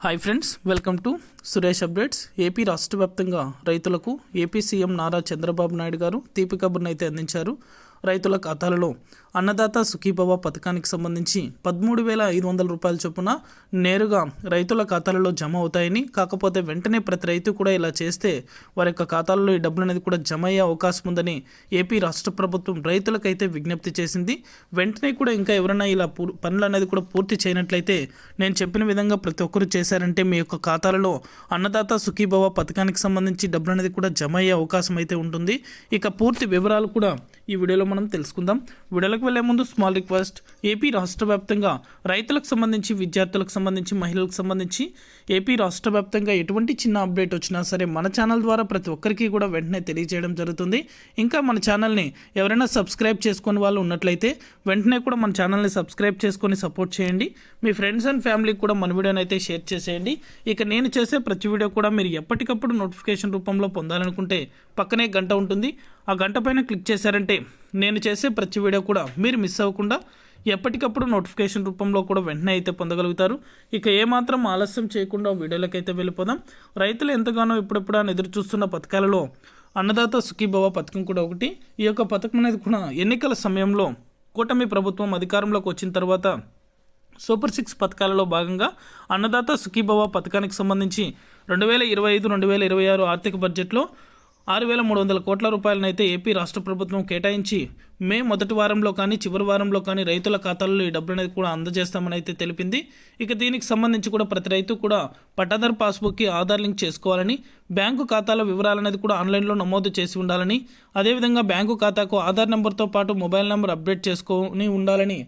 Hi friends welcome to Suresh updates AP రాష్ట్ర వ్యాప్తంగా రైతులకు ఏపీ సీఎం నారా చంద్రబాబు నాయుడు గారు తీపి కబుర్నైతే అందించారు. రైతుల ఖాతాలలో అన్నదాత సుఖీభవ పథకానికి సంబంధించి పదమూడు వేల ఐదు వందల రూపాయల చొప్పున నేరుగా రైతుల ఖాతాలలో జమ అవుతాయని కాకపోతే వెంటనే ప్రతి రైతు కూడా ఇలా చేస్తే వారి యొక్క ఖాతాలలో ఈ డబ్బులు అనేది కూడా జమ అయ్యే అవకాశం ఉందని ఏపీ రాష్ట్ర ప్రభుత్వం రైతులకైతే విజ్ఞప్తి చేసింది. వెంటనే కూడా ఇంకా ఎవరైనా ఇలా పనులు అనేది కూడా పూర్తి చేయనట్లయితే నేను చెప్పిన విధంగా ప్రతి ఒక్కరు చేశారంటే మీ యొక్క ఖాతాలలో అన్నదాత సుఖీభవ పథకానికి సంబంధించి డబ్బులు అనేది కూడా జమ అయ్యే అవకాశం అయితే ఉంటుంది. ఇక పూర్తి వివరాలు కూడా ఈ వీడియోలో మనం తెలుసుకుందాం. వీడియోలకు వెళ్ళే ముందు స్మాల్ రిక్వెస్ట్ ఏపీ రాష్ట్ర వ్యాప్తంగా రైతులకు సంబంధించి విద్యార్థులకు సంబంధించి మహిళలకు సంబంధించి ఏపీ రాష్ట్ర వ్యాప్తంగా ఎటువంటి చిన్న అప్డేట్ వచ్చినా సరే మన ఛానల్ ద్వారా ప్రతి ఒక్కరికి కూడా వెంటనే తెలియజేయడం జరుగుతుంది. ఇంకా మన ఛానల్ని ఎవరైనా సబ్స్క్రైబ్ చేసుకుని వాళ్ళు ఉన్నట్లయితే వెంటనే కూడా మన ఛానల్ని సబ్స్క్రైబ్ చేసుకొని సపోర్ట్ చేయండి. మీ ఫ్రెండ్స్ అండ్ ఫ్యామిలీకి కూడా మన వీడియోని అయితే షేర్ చేసేయండి. ఇక నేను చేసే ప్రతి వీడియో కూడా మీరు ఎప్పటికప్పుడు నోటిఫికేషన్ రూపంలో పొందాలనుకుంటే పక్కనే గంట ఉంటుంది. ఆ గంట పైన క్లిక్ చేశారంటే నేను చేసే ప్రతి వీడియో కూడా మీరు మిస్ అవ్వకుండా ఎప్పటికప్పుడు నోటిఫికేషన్ రూపంలో కూడా వెంటనే అయితే పొందగలుగుతారు. ఇక ఏమాత్రం ఆలస్యం చేయకుండా వీడియోలకైతే వెళ్ళిపోదాం. రైతులు ఎంతగానో ఇప్పుడెప్పుడు అని ఎదురు చూస్తున్న పథకాలలో అన్నదాత సుఖీభవ పథకం కూడా ఒకటి. ఈ యొక్క పథకం అనేది కూడా ఎన్నికల సమయంలో కూటమి ప్రభుత్వం అధికారంలోకి వచ్చిన తర్వాత సూపర్ సిక్స్ పథకాలలో భాగంగా అన్నదాత సుఖీభవ పథకానికి సంబంధించి రెండు వేల ఇరవై ఐదు రెండు వేల ఇరవై ఆరు ఆర్థిక బడ్జెట్లో ఆరు వేల మూడు వందల కోట్ల రూపాయలనైతే ఏపీ రాష్ట్ర ప్రభుత్వం కేటాయించి మే మొదటి వారంలో కానీ చివరి వారంలో కానీ రైతుల ఖాతాల్లో ఈ డబ్బులు అనేది కూడా అందజేస్తామని అయితే తెలిపింది. ఇక దీనికి సంబంధించి కూడా ప్రతి రైతు కూడా పట్టాదారు పాస్బుక్కి ఆధార్ లింక్ చేసుకోవాలని బ్యాంకు ఖాతాల వివరాలు అనేది కూడా ఆన్లైన్లో నమోదు చేసి ఉండాలని అదేవిధంగా బ్యాంకు ఖాతాకు ఆధార్ నెంబర్తో పాటు మొబైల్ నెంబర్ అప్డేట్ చేసుకొని ఉండాలని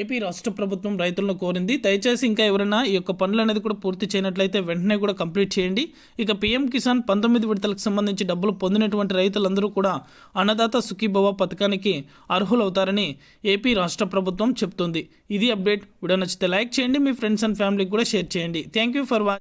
ఏపీ రాష్ట్ర ప్రభుత్వం రైతులను కోరింది. దయచేసి ఇంకా ఎవరైనా ఈ యొక్క పనులు అనేది కూడా పూర్తి చేయనట్లయితే వెంటనే కూడా కంప్లీట్ చేయండి. ఇక పీఎం కిసాన్ పంతొమ్మిది విడతలకు సంబంధించి డబ్బులు పొందినటువంటి రైతులందరూ కూడా అన్నదాత సుఖీభవ పథకానికి అర్హులవుతారని ఏపీ రాష్ట్ర ప్రభుత్వం చెప్తుంది. ఇది అప్డేట్. వీడియో నచ్చితే లైక్ చేయండి. మీ ఫ్రెండ్స్ అండ్ ఫ్యామిలీకి కూడా షేర్ చేయండి. Thank you for watch.